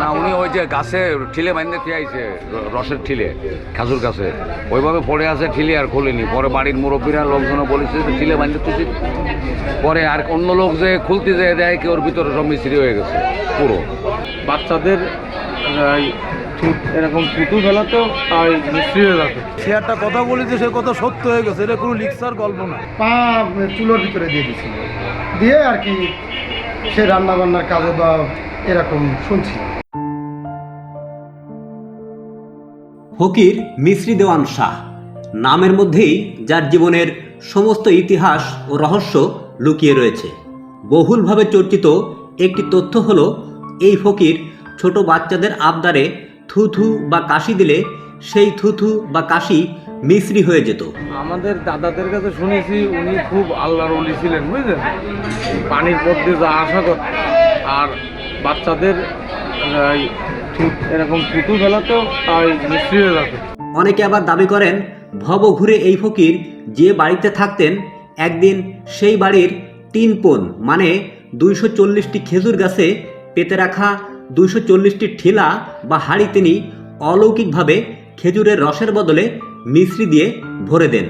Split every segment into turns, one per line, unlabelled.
না উনি ওই যে গাছে ঠিলে বাইন্দে থিয়াইছে র- রসের ঠিলে খাজুর গাছে। ওইভাবে পড়ে আছে ঠিলে আর খোলেনি। পরে বাড়ির মুরব্বীরা লোকজন বলেছে যে ঠিলে বাইন্দে তুই পরে আর অন্য লোক যে খুলতে যায় দেয় কি ওর ভিতরে সব মিস্ত্রি হয়ে গেছে পুরো।
বাচ্চাদের এরকম থুতু ফেলাতেও তাই মিস্ত্রি হয়ে যাবে
সে একটা কথা বলেছে সে কথা সত্য হয়ে গেছে এটা কোনো লিক্সার গল্প না।
পা চুলোর ভিতরে দিয়ে দিয়েছিল দিয়ে আর কি সে রান্না বান্নার কাজে বা এরকম শুনছি।
ফকির মিশ্রি দেওয়ান শাহ। নামের মধ্যেই যার জীবনের সমস্ত ইতিহাস ও রহস্য লুকিয়ে রয়েছে। বহুলভাবে চর্চিত একটি তথ্য হলো, এই ফকির ছোট বাচ্চাদের আবদারে থুথু বা কাশি দিলে সেই থুথু বা কাশি মিশ্রি হয়ে যেত।
আমাদের দাদাদের কাছে শুনেছি, উনি খুব আল্লাহর অলি ছিলেন, বুঝলেন? পানির মধ্যে যা আশা করত আর বাচ্চাদের এরকম মিস্ত্রি হয়ে
অনেকে আবার দাবি করেন, ভব ঘুরে এই ফকির যে বাড়িতে থাকতেন, একদিন সেই বাড়ির তিন পোন মানে দুইশো চল্লিশটি খেজুর গাছে পেতে রাখা দুইশো চল্লিশটি ঠিলা বা হাড়ি তিনি অলৌকিকভাবে খেজুরের রসের বদলে মিশ্রি দিয়ে ভরে দেন।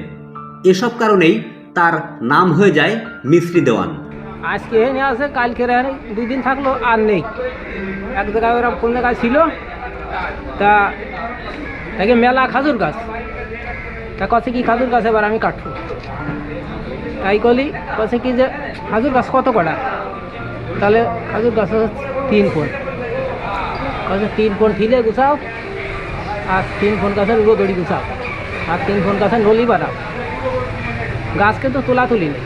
এসব কারণেই তার নাম হয়ে যায় মিশ্রি দেওয়ান।
আজকে এনে আছে, কালকে রেহানে দুই দিন থাকল, আর নেই। এক জায়গায় ওরা কোন জায়গায় ছিল। তা তাকে মেলা খাজুর গাছ। তা কছে কি খাজুর গাছ, এবার আমি কাটবো। তাই কলি, কছে কি যে খাজুর গাছ কত কটা? তাহলে খাজুর গাছ তিন ফোন কছে তিন ফোন ঠিলে গুছাও, আর তিন ফোন গাছের উড়ো দড়ি গুছাও, আর তিন ফোন গাছের নলি বাড়াও গাছ কিন্তু তোলা তুলি নেই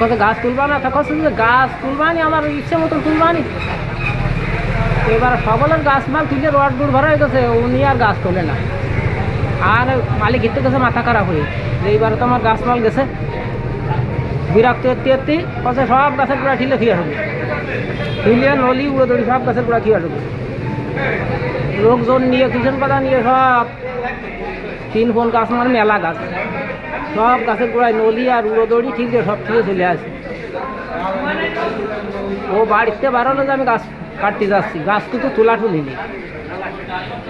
তো গাছ তুলবা না তা কত যে গাছ তুলবা নি আমার ইচ্ছে মতন তুলবা নি এবার সকলের গাছ মাল তুলে রড দূর ভরা হয়ে গেছে উনি আর গাছ তোলে না। আর মালিক ঘিরতে গেছে, মাথা খারাপ হয়ে। যে এইবার তো আমার গাছ মাল গেছে। বিরক্ত এত্তি এত্তি সব গাছের গোড়া ঠিলে থিয়ে হবে ঠিলে নলি উড়ে দড়ি সব গাছের গোড়া থিয়ে হবে লোকজন নিয়ে, কিষণ পাতা নিয়ে সব তিন ফোন গাছ মানে মেলা গাছ। সব গাছের গোড়ায় নলি আর উড়োদড়ি ঠিক দিয়ে সব থেকে চলে আসে। ও বাড়িতে বাড়ালো যে আমি গাছ কাটতে যাচ্ছি, গাছ কিন্তু তোলা তুলিনি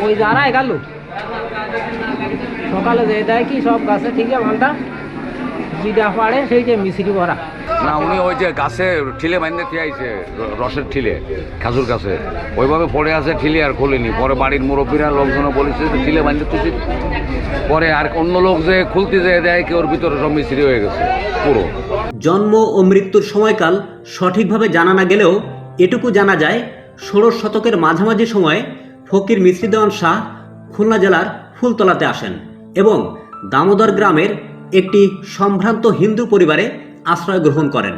ওই যারা গেল সকালে যে দেয় কি সব গাছে, ঠিক আছে ঘণ্টা পাড়ে মিশ্রি ভরা
না উনি ওই যে গাছে ঠিলে বাইন্দে থিয়াইছে রসের ঠিলে খাজুর গাছে। ওইভাবে পড়ে আছে ঠিলে আর খোলেনি। পরে বাড়ির মুরব্বীরা লোকজন বলেছে যে ঠিলে বাইন্দে তুই পরে আর অন্য লোক যে খুলতে যায় দেয় কি ওর ভিতরে সব মিস্ত্রি হয়ে গেছে পুরো।
জন্ম ও মৃত্যুর সময়কাল সঠিকভাবে জানা না গেলেও এটুকু জানা যায় ষোড়শ শতকের মাঝামাঝি সময়ে ফকির মিশ্রি দেওয়ান শাহ খুলনা জেলার ফুলতলাতে আসেন এবং দামোদর গ্রামের একটি সম্ভ্রান্ত হিন্দু পরিবারে আশ্রয় গ্রহণ করেন।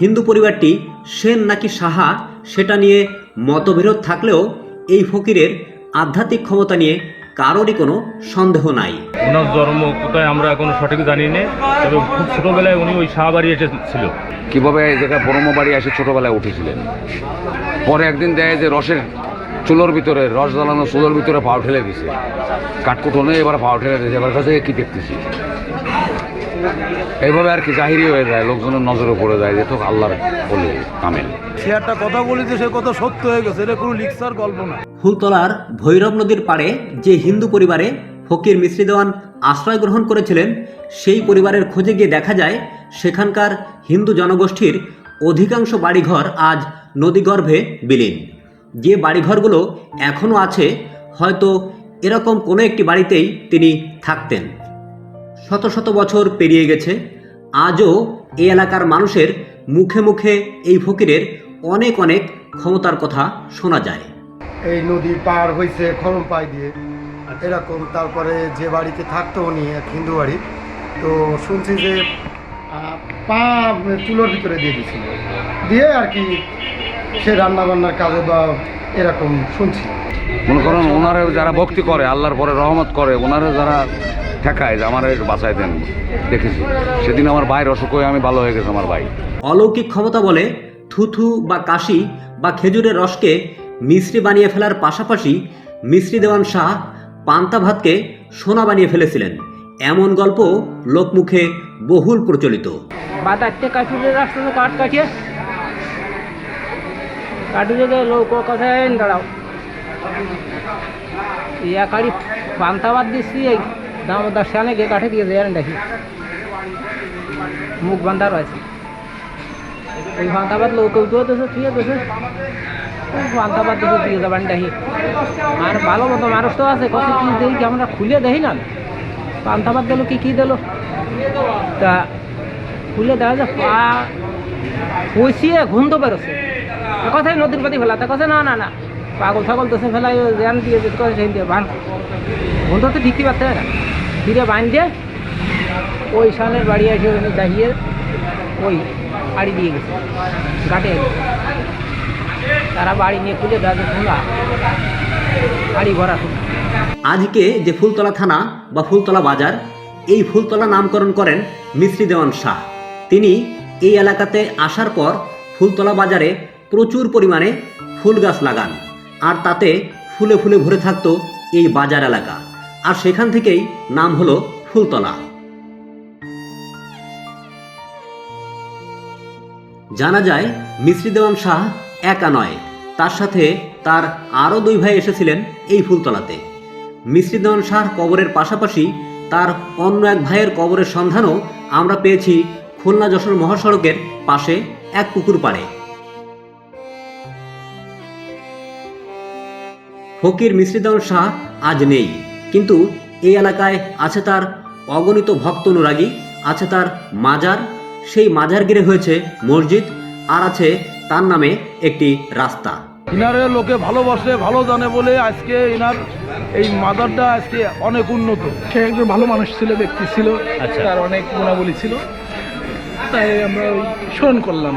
হিন্দু পরিবারটি সেন নাকি সাহা সেটা নিয়ে মতবিরোধ থাকলেও এই ফকিরের আধ্যাত্মিক ক্ষমতা নিয়ে কারোরই কোনো সন্দেহ নাই।
ওনার জন্ম কোথায় আমরা এখন সঠিক জানি না তবে খুব ছোটোবেলায় উনি ওই শাহবাড়ি এসেছিল।
কীভাবে এই জায়গায় পরম বাড়ি এসে ছোটবেলায় উঠেছিলেন? পরে একদিন দেয় যে রসের চুলোর ভিতরে রস জ্বালানো চুলোর ভিতরে পাও ঠেলে দিছে। কাঠকুঠোনে এবার পাও ঠেলে দিয়েছে এবার কাছে কি দেখতেছি? এইভাবে আর কি জাহিরি হয়ে যায় লোকজনের নজরে পড়ে যায় যে তো আল্লাহর বলে কামেল।
সে একটা কথা বলেছে সে কথা সত্য হয়ে গেছে এটা কোনো লিক্সার গল্প না।
ফুলতলার ভৈরব নদীর পাড়ে যে হিন্দু পরিবারে ফকির মিশ্রি দেওয়ান আশ্রয় গ্রহণ করেছিলেন সেই পরিবারের খোঁজে গিয়ে দেখা যায় সেখানকার হিন্দু জনগোষ্ঠীর অধিকাংশ বাড়িঘর আজ নদীগর্ভে বিলীন। যে বাড়িঘরগুলো এখনও আছে, হয়তো এরকম কোনো একটি বাড়িতেই তিনি থাকতেন। শত শত বছর পেরিয়ে গেছে, আজও এই এলাকার মানুষের মুখে মুখে এই ফকিরের অনেক অনেক ক্ষমতার কথা শোনা যায়।
এই নদী পার হয়েছে খরম পাই দিয়ে। এরকম তারপরে যে বাড়িতে থাকতো উনি, এক হিন্দু বাড়ি, তো শুনছি যে পা চুলোর ভিতরে দিয়ে দিয়েছিল। দিয়ে আর কি সে রান্না বান্নার কাজে বা এরকম শুনছি।
মনে করেন ওনারে যারা ভক্তি করে আল্লাহর পরে রহমত করে ওনারে যারা ঠেকায় যে আমার একটু বাঁচায় দেন দেখেছি। সেদিন আমার ভাইয়ের অসুখ হয়ে আমি ভালো হয়ে গেছে আমার ভাই।
অলৌকিক ক্ষমতা বলে থুথু বা কাশি বা খেজুরের রসকে মিশ্রি বানিয়ে ফেলার পাশাপাশি মিশ্রি দেওয়ান শাহ পান্তা ভাতকে সোনা বানিয়ে ফেলেছিলেন। এমন গল্প লোকমুখে বহুল প্রচলিত।
কাঠুরে রাস্তা কাঠ কাটিয়ে কাটিয়ে গিয়ে লোক কথায় দাঁড়াও। ইয়া কাড়ি পান্তাবাদ দিচ্ছি এই দামোদার সামনে গিয়ে কাঠে দিয়ে দেয় দেখি। মুখ বান্ধা রয়েছে ওই পান্তাবাদ লোক উঠেও দেশে থুয়ে দেশে পান্তাবাদ দেশে দিয়ে যাবেন দেখি। আর ভালো মতো মানুষ তো আছে, কত কি দেখি আমরা খুলে দেখি না। পান্তাবাদ দিল, কি কি দিল? তা খুলে দেখা যায় পা ঘুম তো বেরোছে কথাই নদীর পাতি ফেলা, তা কথা না না না, পাগল ছাগল দেশে ফেলাই জ্ঞান দিয়ে যেতে কথা সেই দিয়ে বান। ঘুম তো ঠিকই পারতে না। ফিরে বান দিয়ে, ওই সালের বাড়ি এসে উনি দাঁড়িয়ে ওই আড়ি দিয়ে গেছে গাটে তারা বাড়ি নিয়ে খুলে যায় খোলা, আড়ি ভরা খোলা
আজকে যে ফুলতলা থানা বা ফুলতলা বাজার, এই ফুলতলা নামকরণ করেন মিশ্রি দেওয়ান শাহ। তিনি এই এলাকাতে আসার পর ফুলতলা বাজারে প্রচুর পরিমাণে ফুল গাছ লাগান। আর তাতে ফুলে ফুলে ভরে থাকতো এই বাজার এলাকা। আর সেখান থেকেই নাম হলো ফুলতলা। জানা যায় মিশ্রি দেওয়ান শাহ একা নয়। তার সাথে তার আরও দুই ভাই এসেছিলেন এই ফুলতলাতে। মিশ্রি দেওয়ান শাহর কবরের পাশাপাশি তার অন্য এক ভাইয়ের কবরের সন্ধানও আমরা পেয়েছি খুলনা যশোর মহাসড়কের পাশে এক পুকুর পাড়ে। ফকির মিশ্রিদন শাহ আজ নেই। কিন্তু এই এলাকায় আছে তার অগণিত ভক্ত অনুরাগী আছে তার মাজার। সেই মাজার ঘিরে হয়েছে মসজিদ আর আছে তার নামে একটি রাস্তা।
ইনারে লোকে ভালোবাসে ভালো জানে বলে আজকে ইনার এই মাদারটা আজকে অনেক উন্নত।
সে একজন ভালো মানুষ ছিল ব্যক্তি ছিল
আচ্ছা।
তার অনেক গুণাবলী ছিল। তাই আমরা স্মরণ করলাম।